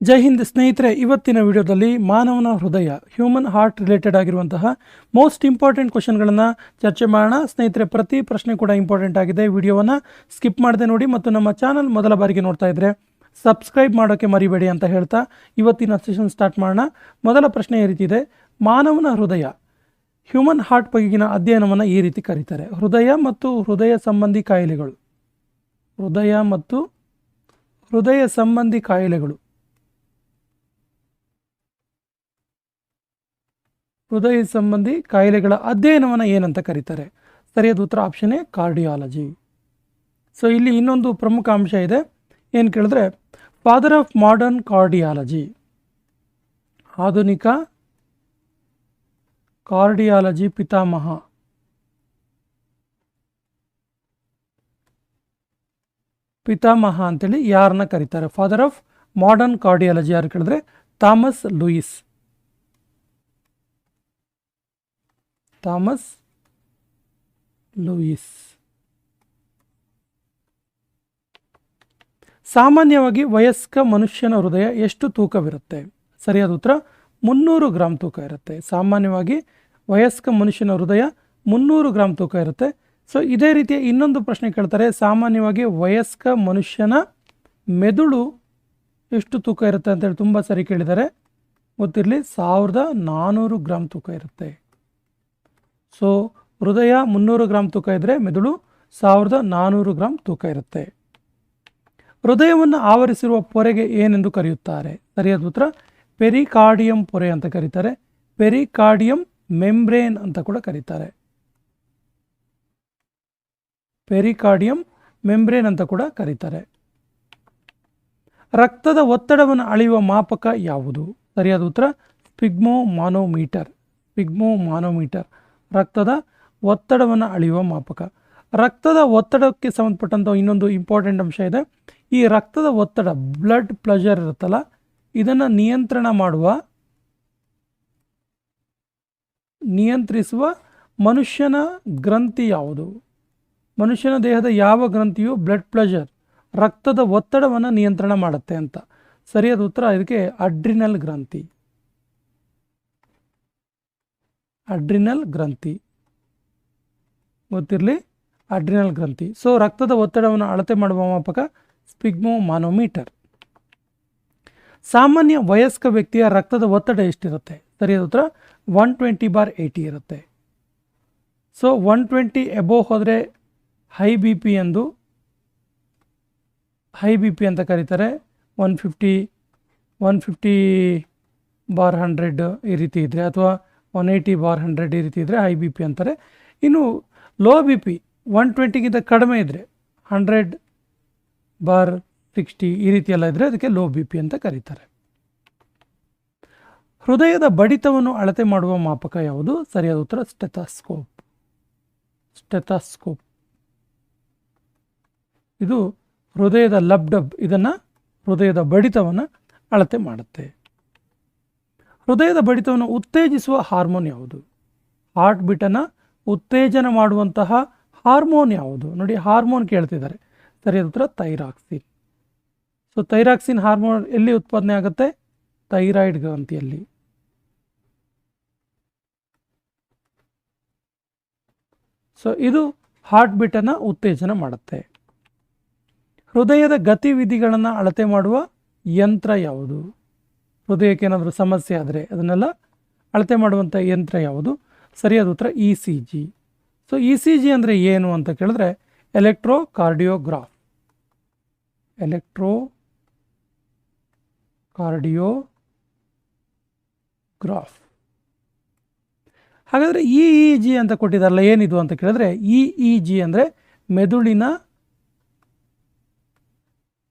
ಜೈ ಹಿಂದ್ ಸ್ನೇಹಿತರೆ, ಇವತ್ತಿನ ವಿಡಿಯೋದಲ್ಲಿ ಮಾನವನ ಹೃದಯ ಹ್ಯೂಮನ್ ಹಾರ್ಟ್ ರಿಲೇಟೆಡ್ ಆಗಿರುವಂತಹ ಮೋಸ್ಟ್ ಇಂಪಾರ್ಟೆಂಟ್ ಕ್ವಶನ್ಗಳನ್ನು ಚರ್ಚೆ ಮಾಡೋಣ. ಸ್ನೇಹಿತರೆ, ಪ್ರತಿ ಪ್ರಶ್ನೆ ಕೂಡ ಇಂಪಾರ್ಟೆಂಟ್ ಆಗಿದೆ. ವಿಡಿಯೋವನ್ನು ಸ್ಕಿಪ್ ಮಾಡದೆ ನೋಡಿ ಮತ್ತು ನಮ್ಮ ಚಾನಲ್ ಮೊದಲ ಬಾರಿಗೆ ನೋಡ್ತಾ ಇದ್ರೆ ಸಬ್ಸ್ಕ್ರೈಬ್ ಮಾಡೋಕ್ಕೆ ಮರಿಬೇಡಿ ಅಂತ ಹೇಳ್ತಾ ಇವತ್ತಿನ ಸೆಷನ್ ಸ್ಟಾರ್ಟ್ ಮಾಡೋಣ. ಮೊದಲ ಪ್ರಶ್ನೆ ಈ ರೀತಿ ಇದೆ. ಮಾನವನ ಹೃದಯ ಹ್ಯೂಮನ್ ಹಾರ್ಟ್ ಬಗೆಗಿನ ಅಧ್ಯಯನವನ್ನು ಈ ರೀತಿ ಕರೀತಾರೆ. ಹೃದಯ ಮತ್ತು ಹೃದಯ ಸಂಬಂಧಿ ಕಾಯಿಲೆಗಳು. ಹೃದಯ ಮತ್ತು ಹೃದಯ ಸಂಬಂಧಿ ಕಾಯಿಲೆಗಳು. ಹೃದಯ ಸಂಬಂಧಿ ಕಾಯಿಲೆಗಳ ಅಧ್ಯಯನವನ್ನು ಏನಂತ ಕರೀತಾರೆ. ಸರಿಯಾದ ಉತ್ತರ ಆಪ್ಷನ್ ಎ ಕಾರ್ಡಿಯಾಲಜಿ ಸೊ ಇಲ್ಲಿ ಇನ್ನೊಂದು ಪ್ರಮುಖ ಅಂಶ ಇದೆ. ಏನು ಕೇಳಿದ್ರೆ ಫಾದರ್ ಆಫ್ ಮಾಡರ್ನ್ ಕಾರ್ಡಿಯಾಲಜಿ ಆಧುನಿಕ ಕಾರ್ಡಿಯಾಲಜಿ ಪಿತಾಮಹ. ಪಿತಾಮಹ ಅಂತೇಳಿ ಯಾರನ್ನ ಕರೀತಾರೆ? ಫಾದರ್ ಆಫ್ ಮಾಡರ್ನ್ ಕಾರ್ಡಿಯಾಲಜಿ ಯಾರು ಕೇಳಿದ್ರೆ? ಥಾಮಸ್ ಲೂಯಿಸ್ ಥಾಮಸ್ ಲೂಯಿಸ್ ಸಾಮಾನ್ಯವಾಗಿ ವಯಸ್ಕ ಮನುಷ್ಯನ ಹೃದಯ ಎಷ್ಟು ತೂಕವಿರುತ್ತೆ? ಸರಿಯಾದ ಉತ್ತರ, ಮುನ್ನೂರು ಗ್ರಾಮ್ ತೂಕ ಇರುತ್ತೆ. ಸಾಮಾನ್ಯವಾಗಿ ವಯಸ್ಕ ಮನುಷ್ಯನ ಹೃದಯ ಮುನ್ನೂರು ಗ್ರಾಮ್ ತೂಕ ಇರುತ್ತೆ. ಸೊ ಇದೇ ರೀತಿಯ ಇನ್ನೊಂದು ಪ್ರಶ್ನೆ ಕೇಳ್ತಾರೆ. ಸಾಮಾನ್ಯವಾಗಿ ವಯಸ್ಕ ಮನುಷ್ಯನ ಮೆದುಳು ಎಷ್ಟು ತೂಕ ಇರುತ್ತೆ ಅಂತೇಳಿ ತುಂಬ ಸರಿ ಕೇಳಿದ್ದಾರೆ. ಗೊತ್ತಿರಲಿ, ಸಾವಿರದ ನಾನ್ನೂರು ಗ್ರಾಮ್ ತೂಕ ಇರುತ್ತೆ. ಸೊ ಹೃದಯ ಮುನ್ನೂರು ಗ್ರಾಮ್ ತೂಕ ಇದ್ದರೆ ಮೆದುಳು ಸಾವಿರದ ನಾನ್ನೂರು ಗ್ರಾಮ್ ತೂಕ ಇರುತ್ತೆ. ಹೃದಯವನ್ನು ಆವರಿಸಿರುವ ಪೊರೆಗೆ ಏನೆಂದು ಕರೆಯುತ್ತಾರೆ? ಸರಿಯಾದ ಉತ್ತರ, ಪೆರಿಕಾರ್ಡಿಯಂ ಪೊರೆ ಅಂತ ಕರೀತಾರೆ. ಪೆರಿಕಾರ್ಡಿಯಂ ಮೆಂಬ್ರೇನ್ ಅಂತ ಕೂಡ ಕರೀತಾರೆ. ಪೆರಿಕಾರ್ಡಿಯಂ ಮೆಂಬ್ರೇನ್ ಅಂತ ಕೂಡ ಕರೀತಾರೆ. ರಕ್ತದ ಒತ್ತಡವನ್ನು ಅಳೆಯುವ ಮಾಪಕ ಯಾವುದು? ಸರಿಯಾದ ಉತ್ತರ ಪಿಗ್ಮೋ ಮಾನೋಮೀಟರ್ ಪಿಗ್ಮೋ ಮಾನೋಮೀಟರ್ ರಕ್ತದ ಒತ್ತಡವನ್ನು ಅಳೆಯುವ ಮಾಪಕ. ರಕ್ತದ ಒತ್ತಡಕ್ಕೆ ಸಂಬಂಧಪಟ್ಟಂಥ ಇನ್ನೊಂದು ಇಂಪಾರ್ಟೆಂಟ್ ಅಂಶ ಇದೆ. ಈ ರಕ್ತದ ಒತ್ತಡ ಬ್ಲಡ್ ಪ್ಲೆಷರ್ ಇರುತ್ತಲ್ಲ, ಇದನ್ನು ನಿಯಂತ್ರಣ ಮಾಡುವ, ನಿಯಂತ್ರಿಸುವ ಮನುಷ್ಯನ ಗ್ರಂಥಿ ಯಾವುದು? ಮನುಷ್ಯನ ದೇಹದ ಯಾವ ಗ್ರಂಥಿಯು ಬ್ಲಡ್ ಪ್ಲೆಷರ್ ರಕ್ತದ ಒತ್ತಡವನ್ನು ನಿಯಂತ್ರಣ ಮಾಡುತ್ತೆ ಅಂತ. ಸರಿಯಾದ ಉತ್ತರ ಇದಕ್ಕೆ ಅಡ್ರಿನಲ್ ಗ್ರಂಥಿ. ಅಡ್ರಿನಲ್ ಗ್ರಂಥಿ. ಗೊತ್ತಿರಲಿ? ಅಡ್ರಿನಲ್ ಗ್ರಂಥಿ. ಸೊ ರಕ್ತದ ಒತ್ತಡವನ್ನು ಅಳತೆ ಮಾಡುವ ಮಾಪಕ ಸ್ಪಿಗ್ಮೋ ಮಾನೋಮೀಟರ್ ಸಾಮಾನ್ಯ ವಯಸ್ಕ ವ್ಯಕ್ತಿಯ ರಕ್ತದ ಒತ್ತಡ ಎಷ್ಟಿರುತ್ತೆ? ಸರಿಯಾದ ಉತ್ತರ ಒನ್ ಟ್ವೆಂಟಿ ಬಾರ್ ಏಯ್ಟಿ ಇರುತ್ತೆ. ಸೊ ಒನ್ ಟ್ವೆಂಟಿ ಎಬೋ ಹೋದರೆ ಹೈ ಬಿ ಪಿ ಎಂದು ಹೈ ಬಿ ಪಿ ಅಂತ ಕರೀತಾರೆ. One fifty one fifty bar hundred ಈ ರೀತಿ ಇದ್ದರೆ ಅಥವಾ ಒನ್ ಏಯ್ಟಿ ಬಾರ್ ಹಂಡ್ರೆಡ್ ಈ ರೀತಿ ಇದ್ದರೆ ಹೈ ಬಿ ಪಿ ಅಂತಾರೆ. ಇನ್ನು ಲೋ ಬಿ ಪಿ ಒನ್ ಟ್ವೆಂಟಿಗಿಂತ ಕಡಿಮೆ ಇದ್ದರೆ ಹಂಡ್ರೆಡ್ ಬಾರ್ ಸಿಕ್ಸ್ಟಿ ಈ ರೀತಿ ಎಲ್ಲ ಇದ್ದರೆ ಅದಕ್ಕೆ ಲೋ ಬಿ ಪಿ ಅಂತ ಕರೀತಾರೆ. ಹೃದಯದ ಬಡಿತವನ್ನು ಅಳತೆ ಮಾಡುವ ಮಾಪಕ ಯಾವುದು? ಸರಿಯಾದ ಉತ್ತರ ಸ್ಟೆಥಾಸ್ಕೋಪ್ ಸ್ಟೆಥಾಸ್ಕೋಪ್ ಇದು ಹೃದಯದ ಲಬ್ ಡಬ್ ಇದನ್ನು ಹೃದಯದ ಬಡಿತವನ್ನು ಅಳತೆ ಮಾಡುತ್ತೆ. ಹೃದಯದ ಬಡಿತವನ್ನು ಉತ್ತೇಜಿಸುವ ಹಾರ್ಮೋನ್ ಯಾವುದು? ಹಾರ್ಟ್ ಬಿಟನ್ನು ಉತ್ತೇಜನ ಮಾಡುವಂತಹ ಹಾರ್ಮೋನ್ ಯಾವುದು? ನೋಡಿ, ಹಾರ್ಮೋನ್ ಕೇಳ್ತಿದ್ದಾರೆ. ಸರಿಯಾದ ಉತ್ತರ ಥೈರಾಕ್ಸಿನ್. ಸೊ ಥೈರಾಕ್ಸಿನ್ ಹಾರ್ಮೋನ್ ಎಲ್ಲಿ ಉತ್ಪಾದನೆ ಆಗುತ್ತೆ? ಥೈರಾಯ್ಡ್ ಗ್ರಂಥಿಯಲ್ಲಿ. ಸೊ ಇದು ಹಾರ್ಟ್ ಬಿಟನ್ನು ಉತ್ತೇಜನ ಮಾಡುತ್ತೆ. ಹೃದಯದ ಗತಿವಿಧಿಗಳನ್ನು ಅಳತೆ ಮಾಡುವ ಯಂತ್ರ ಯಾವುದು? ಹೃದಯಕ್ಕೆ ಏನಾದರೂ ಸಮಸ್ಯೆ ಆದರೆ ಅದನ್ನೆಲ್ಲ ಅಳತೆ ಮಾಡುವಂಥ ಯಂತ್ರ ಯಾವುದು? ಸರಿಯಾದ ಉತ್ತರ E C G so E C G ಅಂದರೆ ಏನು ಅಂತ ಕೇಳಿದ್ರೆ ಎಲೆಕ್ಟ್ರೋ ಕಾರ್ಡಿಯೋಗ್ರಾಫ್ ಎಲೆಕ್ಟ್ರೋ ಕಾರ್ಡಿಯೋಗ್ರಾಫ್ ಹಾಗಾದರೆ ಇ ಇ ಜಿ ಅಂತ ಕೊಟ್ಟಿದ್ದಾರಲ್ಲ, ಏನಿದು ಅಂತ ಕೇಳಿದ್ರೆ ಇ ಇ ಜಿ ಅಂದರೆ ಮೆದುಳಿನ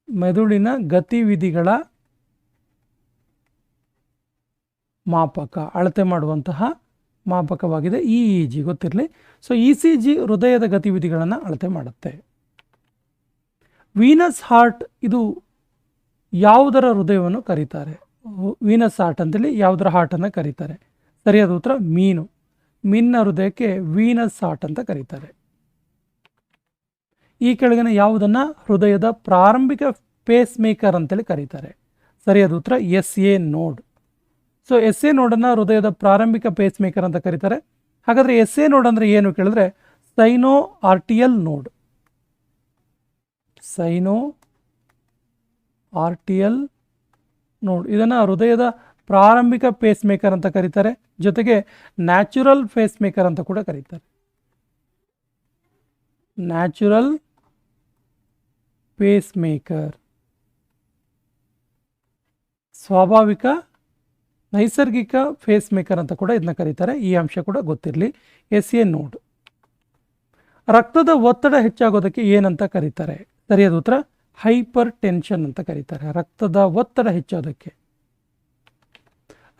ಮೆದುಳಿನ ಗತಿವಿಧಿಗಳ ಮಾಪಕ, ಅಳತೆ ಮಾಡುವಂತಹ ಮಾಪಕವಾಗಿದೆ ಇ ಇ ಜಿ ಗೊತ್ತಿರಲಿ. ಸೊ ಇ ಸಿ ಜಿ ಹೃದಯದ ಗತಿವಿಧಿಗಳನ್ನು ಅಳತೆ ಮಾಡುತ್ತೆ. ವೀನಸ್ ಹಾರ್ಟ್ ಇದು ಯಾವುದರ ಹೃದಯವನ್ನು ಕರೀತಾರೆ? ವೀನಸ್ ಹಾರ್ಟ್ ಅಂತೇಳಿ ಯಾವುದರ ಹಾರ್ಟನ್ನು ಕರೀತಾರೆ? ಸರಿಯಾದ ಉತ್ತರ ಮೀನು. ಮೀನಿನ ಹೃದಯಕ್ಕೆ ವೀನಸ್ ಹಾರ್ಟ್ ಅಂತ ಕರೀತಾರೆ. ಈ ಕೆಳಗಿನ ಯಾವುದನ್ನು ಹೃದಯದ ಪ್ರಾರಂಭಿಕ ಪೇಸ್ ಮೇಕರ್ ಅಂತೇಳಿ ಕರೀತಾರೆ. ಸರಿಯಾದ ಉತ್ತರ S A node so S A ನೋಡನ್ನು ಹೃದಯದ ಪ್ರಾರಂಭಿಕ ಪೇಸ್ ಮೇಕರ್ ಅಂತ ಕರೀತಾರೆ. ಹಾಗಾದರೆ ಎಸ್ ಎ ನೋಡ್ ಅಂದರೆ ಏನು ಕೇಳಿದ್ರೆ cyano R T L node cyano R T L node ಇದನ್ನು ಹೃದಯದ ಪ್ರಾರಂಭಿಕ ಪೇಸ್ ಮೇಕರ್ ಅಂತ ಕರೀತಾರೆ. ಜೊತೆಗೆ ನ್ಯಾಚುರಲ್ ಪೇಸ್ ಮೇಕರ್ ಅಂತ ಕೂಡ ಕರೀತಾರೆ. ನ್ಯಾಚುರಲ್ ಪೇಸ್ ಮೇಕರ್ ಸ್ವಾಭಾವಿಕ ನೈಸರ್ಗಿಕ ಫೇಸ್ ಮೇಕರ್ ಅಂತ ಕೂಡ ಇದನ್ನ ಕರೀತಾರೆ. ಈ ಅಂಶ ಕೂಡ ಗೊತ್ತಿರಲಿ. ಎಸ್ ಎ ನೋಡ್ ರಕ್ತದ ಒತ್ತಡ ಹೆಚ್ಚಾಗೋದಕ್ಕೆ ಏನಂತ ಕರೀತಾರೆ. ಸರಿಯಾದ ಉತ್ತರ? ಹೈಪರ್ ಟೆನ್ಷನ್ ಅಂತ ಕರೀತಾರೆ. ರಕ್ತದ ಒತ್ತಡ ಹೆಚ್ಚೋದಕ್ಕೆ.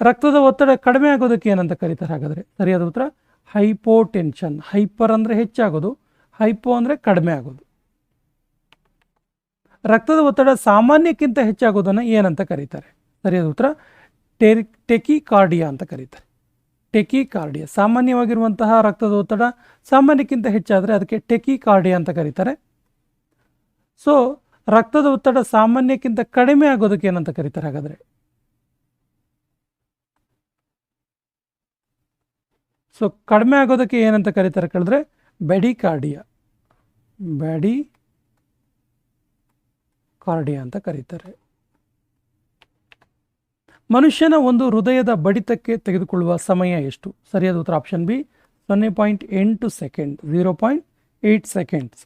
ರಕ್ತದ ಒತ್ತಡ ಕಡಿಮೆ ಆಗೋದಕ್ಕೆ ಏನಂತ ಕರೀತಾರೆ. ಹಾಗಾದರೆ ಸರಿಯಾದ ಉತ್ತರ? ಹೈಪೋಟೆನ್ಷನ್ ಹೈಪರ್ ಅಂದರೆ ಹೆಚ್ಚಾಗೋದು. ಹೈಪೋ ಅಂದರೆ ಕಡಿಮೆ ಆಗೋದು. ರಕ್ತದ ಒತ್ತಡ ಸಾಮಾನ್ಯಕ್ಕಿಂತ ಹೆಚ್ಚಾಗೋದನ್ನು ಏನಂತ ಕರೀತಾರೆ. ಸರಿಯಾದ ಉತ್ತರ? ಟೆರಿ, ಟೆಕಿಕಾರ್ಡಿಯಾ ಅಂತ ಕರೀತಾರೆ. ಟೆಕಿಕಾರ್ಡಿಯಾ, ಸಾಮಾನ್ಯವಾಗಿರುವಂತಹ ರಕ್ತದ ಒತ್ತಡ ಸಾಮಾನ್ಯಕ್ಕಿಂತ ಹೆಚ್ಚಾದರೆ ಅದಕ್ಕೆ ಟೆಕಿಕಾರ್ಡಿಯಾ ಅಂತ ಕರೀತಾರೆ. ಸೊ ರಕ್ತದ ಒತ್ತಡ ಸಾಮಾನ್ಯಕ್ಕಿಂತ ಕಡಿಮೆ ಆಗೋದಕ್ಕೆ ಏನಂತ ಕರೀತಾರೆ ಹಾಗಾದರೆ? ಸೊ ಕಡಿಮೆ ಆಗೋದಕ್ಕೆ ಏನಂತ ಕರೀತಾರೆ ಕೇಳಿದ್ರೆ ಬೆಡಿ ಕಾರ್ಡಿಯಾ ಬೆಡಿ ಕಾರ್ಡಿಯಾ ಅಂತ ಕರೀತಾರೆ. ಮನುಷ್ಯನ ಒಂದು ಹೃದಯದ ಬಡಿತಕ್ಕೆ ತೆಗೆದುಕೊಳ್ಳುವ ಸಮಯ ಎಷ್ಟು? ಸರಿಯಾದ ಉತ್ತರ ಆಪ್ಷನ್ ಬಿ ಸೊನ್ನೆ ಪಾಯಿಂಟ್ ಎಂಟು second zero point eight seconds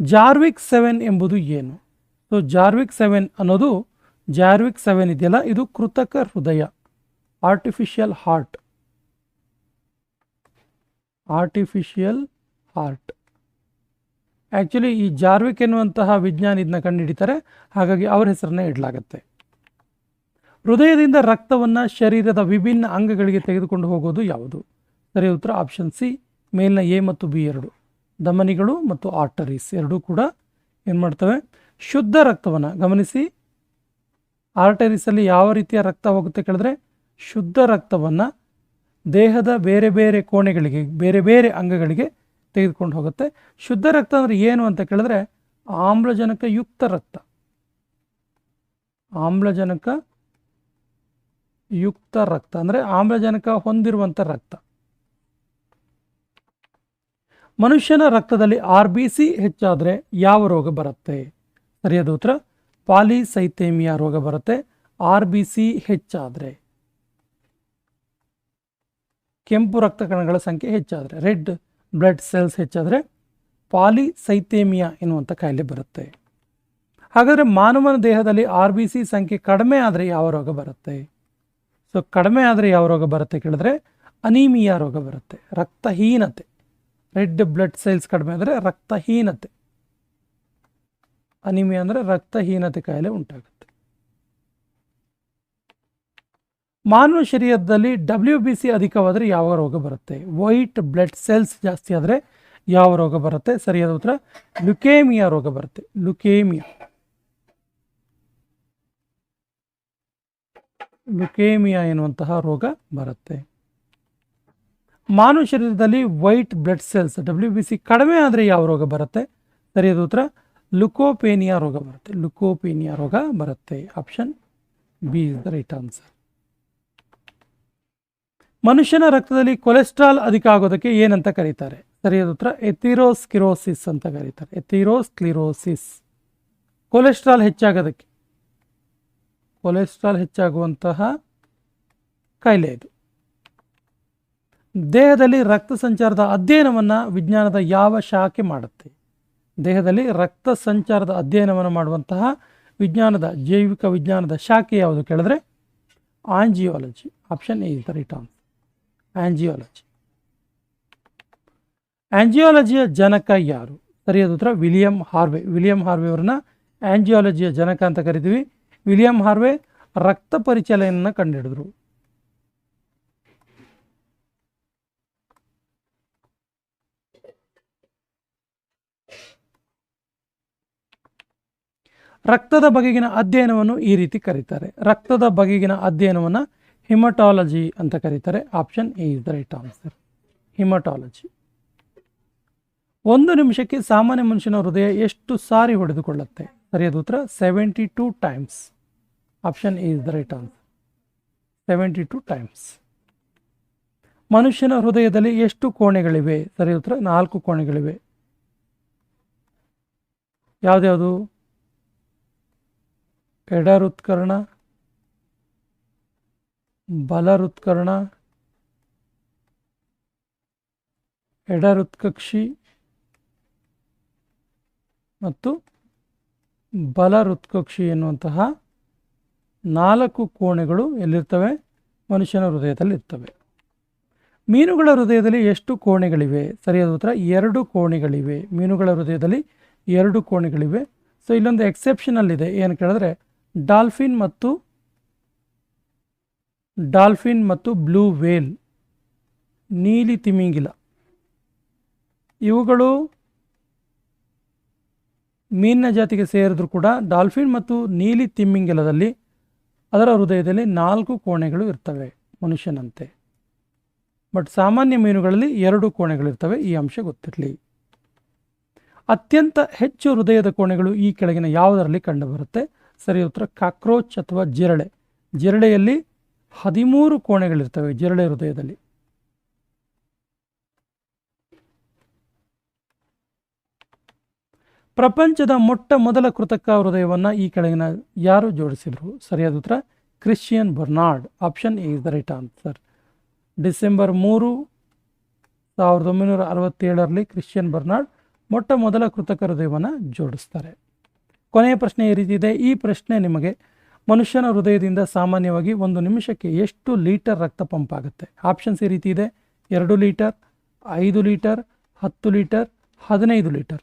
Jarvik seven ಎಂಬುದು ಏನು? ಸೊ ಜಾರ್ವಿಕ್ ಸೆವೆನ್ ಅನ್ನೋದು, ಜಾರ್ವಿಕ್ ಸೆವೆನ್ ಇದೆಯಲ್ಲ, ಇದು ಕೃತಕ ಹೃದಯ artificial heart artificial heart actually ಈ ಜಾರ್ವಿಕ್ ಎನ್ನುವಂತಹ ವಿಜ್ಞಾನ ಇದನ್ನ ಕಂಡುಹಿಡಿತಾರೆ, ಹಾಗಾಗಿ ಅವರ ಹೆಸರನ್ನ ಇಡಲಾಗತ್ತೆ. ಹೃದಯದಿಂದ ರಕ್ತವನ್ನು ಶರೀರದ ವಿಭಿನ್ನ ಅಂಗಗಳಿಗೆ ತೆಗೆದುಕೊಂಡು ಹೋಗೋದು ಯಾವುದು? ಸರಿ, ಉತ್ತರ ಆಪ್ಷನ್ ಸಿ ಮೇಲಿನ ಎ ಮತ್ತು ಬಿ ಎರಡು. ಧಮನಿಗಳು ಮತ್ತು ಆರ್ಟರೀಸ್ ಎರಡೂ ಕೂಡ ಏನು ಮಾಡ್ತವೆ? ಶುದ್ಧ ರಕ್ತವನ್ನು ಗಮನಿಸಿ. ಆರ್ಟರೀಸಲ್ಲಿ ಯಾವ ರೀತಿಯ ರಕ್ತ ಹೋಗುತ್ತೆ ಕೇಳಿದ್ರೆ? ಶುದ್ಧ ರಕ್ತವನ್ನು ದೇಹದ ಬೇರೆ ಬೇರೆ ಕೋಣೆಗಳಿಗೆ, ಬೇರೆ ಬೇರೆ ಅಂಗಗಳಿಗೆ ತೆಗೆದುಕೊಂಡು ಹೋಗುತ್ತೆ. ಶುದ್ಧ ರಕ್ತ ಅಂದರೆ ಏನು ಅಂತ ಕೇಳಿದ್ರೆ ಆಮ್ಲಜನಕಯುಕ್ತ ರಕ್ತ. ಆಮ್ಲಜನಕ ಯುಕ್ತ ರಕ್ತ, ಅಂದರೆ ಆಮ್ಲಜನಕ ಹೊಂದಿರುವಂಥ ರಕ್ತ. ಮನುಷ್ಯನ ರಕ್ತದಲ್ಲಿ ಆರ್ ಬಿ ಸಿ ಹೆಚ್ಚಾದರೆ ಯಾವ ರೋಗ ಬರುತ್ತೆ? ಸರಿಯಾದ ಉತ್ತರ ಪಾಲಿಸೈತೇಮಿಯಾ ರೋಗ ಬರುತ್ತೆ, ಆರ್ ಬಿ ಸಿ ಹೆಚ್ಚಾದರೆ. ಕೆಂಪು ರಕ್ತ ಕಣಗಳ ಸಂಖ್ಯೆ ಹೆಚ್ಚಾದರೆ, ರೆಡ್ ಬ್ಲಡ್ ಸೆಲ್ಸ್ ಹೆಚ್ಚಾದರೆ ಪಾಲಿಸೈತೇಮಿಯಾ ಎನ್ನುವಂಥ ಕಾಯಿಲೆ ಬರುತ್ತೆ. ಹಾಗಾದರೆ ಮಾನವನ ದೇಹದಲ್ಲಿ ಆರ್ ಬಿ ಸಿ ಸಂಖ್ಯೆ ಕಡಿಮೆ ಆದರೆ ಯಾವ ರೋಗ ಬರುತ್ತೆ? ಸೊ ಕಡಿಮೆ ಆದರೆ ಯಾವ ರೋಗ ಬರುತ್ತೆ ಕೇಳಿದ್ರೆ ಅನೀಮಿಯಾ ರೋಗ ಬರುತ್ತೆ. ರಕ್ತಹೀನತೆ. ರೆಡ್ ಬ್ಲಡ್ ಸೆಲ್ಸ್ ಕಡಿಮೆ ಆದರೆ ರಕ್ತಹೀನತೆ. ಅನಿಮಿಯಾ ಅಂದರೆ ರಕ್ತಹೀನತೆ ಕಾಯಿಲೆ ಉಂಟಾಗುತ್ತೆ. ಮಾನವ ಶರೀರದಲ್ಲಿ ಡಬ್ಲ್ಯೂ ಬಿ ಸಿ ಅಧಿಕವಾದರೆ ಯಾವ ರೋಗ ಬರುತ್ತೆ? ವೈಟ್ ಬ್ಲಡ್ ಸೆಲ್ಸ್ ಜಾಸ್ತಿ ಆದರೆ ಯಾವ ರೋಗ ಬರುತ್ತೆ? ಸರಿಯಾದ ಉತ್ತರ, ಲುಕೇಮಿಯಾ ರೋಗ ಬರುತ್ತೆ. ಲುಕೇಮಿಯಾ. ಲುಕೇಮಿಯಾ ಎನ್ನುವಂತಹ ರೋಗ ಬರುತ್ತೆ. ಮಾನವ ಶರೀರದಲ್ಲಿ white blood cells W B C ಕಡಿಮೆ ಆದರೆ ಯಾವ ರೋಗ ಬರುತ್ತೆ? ಸರಿಯಾದ ಉತ್ತರ, ಲುಕೋಪೇನಿಯಾ ರೋಗ ಬರುತ್ತೆ. ಲುಕೋಪೇನಿಯಾ ರೋಗ ಬರುತ್ತೆ. Option B is the right answer ಮನುಷ್ಯನ ರಕ್ತದಲ್ಲಿ ಕೊಲೆಸ್ಟ್ರಾಲ್ ಅಧಿಕ ಆಗೋದಕ್ಕೆ ಏನಂತ ಕರೀತಾರೆ? ಸರಿಯಾದ ಉತ್ತರ ಎಥಿರೋಸ್ಕಿರೋಸಿಸ್ ಅಂತ ಕರೀತಾರೆ. ಎಥಿರೋಸ್ಕ್ಲಿರೋಸಿಸ್. ಕೊಲೆಸ್ಟ್ರಾಲ್ ಹೆಚ್ಚಾಗೋದಕ್ಕೆ ಕೊಲೆಸ್ಟ್ರಾಲ್ ಹೆಚ್ಚಾಗುವಂತಹ ಕಾಯಿಲೆ ಇದು. ದೇಹದಲ್ಲಿ ರಕ್ತ ಸಂಚಾರದ ಅಧ್ಯಯನವನ್ನು ವಿಜ್ಞಾನದ ಯಾವ ಶಾಖೆ ಮಾಡುತ್ತೆ? ದೇಹದಲ್ಲಿ ರಕ್ತ ಸಂಚಾರದ ಅಧ್ಯಯನವನ್ನು ಮಾಡುವಂತಹ ವಿಜ್ಞಾನದ, ಜೈವಿಕ ವಿಜ್ಞಾನದ ಶಾಖೆ ಯಾವುದು ಕೇಳಿದ್ರೆ? Angiology. Option is the right answer. Angiology. ಆಂಜಿಯಾಲಜಿಯ ಜನಕ ಯಾರು? ಸರಿಯಾದ ಉತ್ತರ ವಿಲಿಯಂ ಹಾರ್ವೆ. ವಿಲಿಯಂ ಹಾರ್ವೆ ಅವರನ್ನ ಆಂಜಿಯಾಲಜಿಯ ಜನಕ ಅಂತ ಕರಿತೀವಿ. ವಿಲಿಯಂ ಹಾರ್ವೆ ರಕ್ತ ಪರಿಚಲನೆಯನ್ನು ಕಂಡುಹಿಡಿದ್ರು ರಕ್ತದ ಬಗೆಗಿನ ಅಧ್ಯಯನವನ್ನು ಈ ರೀತಿ ಕರೀತಾರೆ. ರಕ್ತದ ಬಗೆಗಿನ ಅಧ್ಯಯನವನ್ನು ಹಿಮಟಾಲಜಿ ಅಂತ ಕರೀತಾರೆ. Option A is the right answer. Haematology. ಒಂದು ನಿಮಿಷಕ್ಕೆ ಸಾಮಾನ್ಯ ಮನುಷ್ಯನ ಹೃದಯ ಎಷ್ಟು ಸಾರಿ ಹೊಡೆದುಕೊಳ್ಳುತ್ತೆ? ಸರಿಯಾದ ಉತ್ತರ seventy two times option is the right answer seventy two times ಮನುಷ್ಯನ ಹೃದಯದಲ್ಲಿ ಎಷ್ಟು ಕೋಣೆಗಳಿವೆ? ಸರಿ, ಉತ್ತರ ನಾಲ್ಕು ಕೋಣೆಗಳಿವೆ. ಯಾವುದ್ಯಾವುದು? ಎಡ ಬಲರುತ್ಕರ್ಣ, ಎಡರುತ್ಕಕ್ಷಿ ಮತ್ತು ಬಲ ಹೃತ್ಕಕ್ಷಿ ಎನ್ನುವಂತಹ ನಾಲ್ಕು ಕೋಣೆಗಳು ಎಲ್ಲಿರ್ತವೆ? ಮನುಷ್ಯನ ಹೃದಯದಲ್ಲಿ ಇರ್ತವೆ. ಮೀನುಗಳ ಹೃದಯದಲ್ಲಿ ಎಷ್ಟು ಕೋಣೆಗಳಿವೆ? ಸರಿಯಾದ ಉತ್ತರ, ಎರಡು ಕೋಣೆಗಳಿವೆ. ಮೀನುಗಳ ಹೃದಯದಲ್ಲಿ ಎರಡು ಕೋಣೆಗಳಿವೆ. ಸೊ ಇಲ್ಲೊಂದು ಎಕ್ಸೆಪ್ಷನಲ್ ಇದೆ ಏನು ಕೇಳಿದ್ರೆ, ಡಾಲ್ಫಿನ್ ಮತ್ತು ಡಾಲ್ಫಿನ್ ಮತ್ತು ಬ್ಲೂ ವೇಲ್, ನೀಲಿ ತಿಮಿಂಗಿಲ, ಇವುಗಳು ಮೀನಿನ ಜಾತಿಗೆ ಸೇರಿದ್ರು ಕೂಡ ಡಾಲ್ಫಿನ್ ಮತ್ತು ನೀಲಿ ತಿಮ್ಮಿಂಗಿಲದಲ್ಲಿ ಅದರ ಹೃದಯದಲ್ಲಿ ನಾಲ್ಕು ಕೋಣೆಗಳು ಇರ್ತವೆ, ಮನುಷ್ಯನಂತೆ. ಬಟ್ ಸಾಮಾನ್ಯ ಮೀನುಗಳಲ್ಲಿ ಎರಡು ಕೋಣೆಗಳಿರ್ತವೆ, ಈ ಅಂಶ ಗೊತ್ತಿರಲಿ. ಅತ್ಯಂತ ಹೆಚ್ಚು ಹೃದಯದ ಕೋಣೆಗಳು ಈ ಕೆಳಗಿನ ಯಾವುದರಲ್ಲಿ ಕಂಡುಬರುತ್ತೆ? ಸರಿ ಉತ್ತರ, ಕಾಕ್ರೋಚ್ ಅಥವಾ ಜಿರಳೆ. ಜಿರಳೆಯಲ್ಲಿ ಹದಿಮೂರು ಕೋಣೆಗಳಿರ್ತವೆ, ಜಿರಳೆ ಹೃದಯದಲ್ಲಿ. ಪ್ರಪಂಚದ ಮೊಟ್ಟ ಮೊದಲ ಕೃತಕ ಹೃದಯವನ್ನು ಈ ಕೆಳಗಿನ ಯಾರು ಜೋಡಿಸಿದರು? ಸರಿಯಾದ ಉತ್ತರ, Christian Barnard. Option A is the right answer December ಮೂರು, ಸಾವಿರದ ಒಂಬೈನೂರ ಅರವತ್ತೇಳರಲ್ಲಿ ಕ್ರಿಶ್ಚಿಯನ್ ಬರ್ನಾರ್ಡ್ ಮೊಟ್ಟ ಮೊದಲ ಕೃತಕ ಹೃದಯವನ್ನು ಜೋಡಿಸ್ತಾರೆ. ಕೊನೆಯ ಪ್ರಶ್ನೆ ಈ ರೀತಿ ಇದೆ. ಈ ಪ್ರಶ್ನೆ ನಿಮಗೆ ಮನುಷ್ಯನ ಹೃದಯದಿಂದ ಸಾಮಾನ್ಯವಾಗಿ ಒಂದು ನಿಮಿಷಕ್ಕೆ ಎಷ್ಟು ಲೀಟರ್ ರಕ್ತ ಪಂಪ್ ಆಗುತ್ತೆ? ಆಪ್ಷನ್ಸ್ ಈ ರೀತಿ ಇದೆ. ಎರಡು ಲೀಟರ್, ಐದು ಲೀಟರ್, ಹತ್ತು ಲೀಟರ್, ಹದಿನೈದು ಲೀಟರ್.